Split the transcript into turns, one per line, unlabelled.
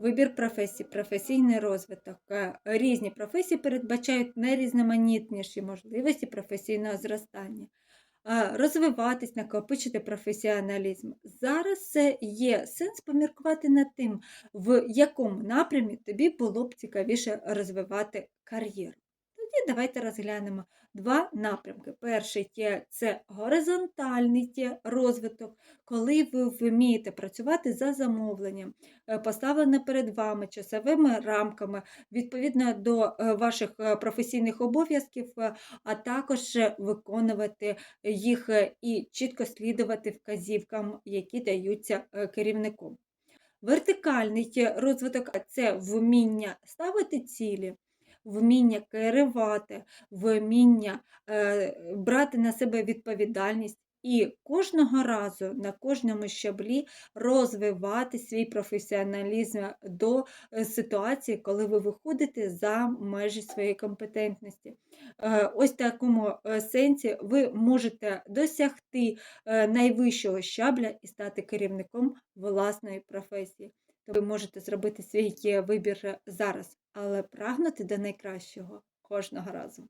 Вибір професій, професійний розвиток. Е, Різні професії передбачають найрізноманітніші можливості професійного зростання. Е, Розвиватись, накопичити професіоналізм. Зараз є сенс поміркувати над тим, в якому напрямі тобі було б цікавіше розвивати кар'єру. Тоді давайте розглянемо два напрямки. Перший це горизонтальний розвиток, коли ви вмієте працювати за замовленням, е, поставлене перед вами часовими рамками, відповідно до е, ваших е, професійних обов'язків, а також виконувати їх і чітко слідувати вказівкам, які даються керівником. Вертикальний розвиток це вміння ставити цілі, вміння керувати, вміння е, брати на себе відповідальність і кожного разу на кожному щаблі розвивати свій професіоналізм до е, ситуації, коли ви виходите за межі своєї компетентності. Е, Ось в такому сенсі ви можете досягти найвищого щабля і стати керівником власної професії. То ви можете зробити свій е, вибір е, зараз, але прагнути до найкращого кожного разу.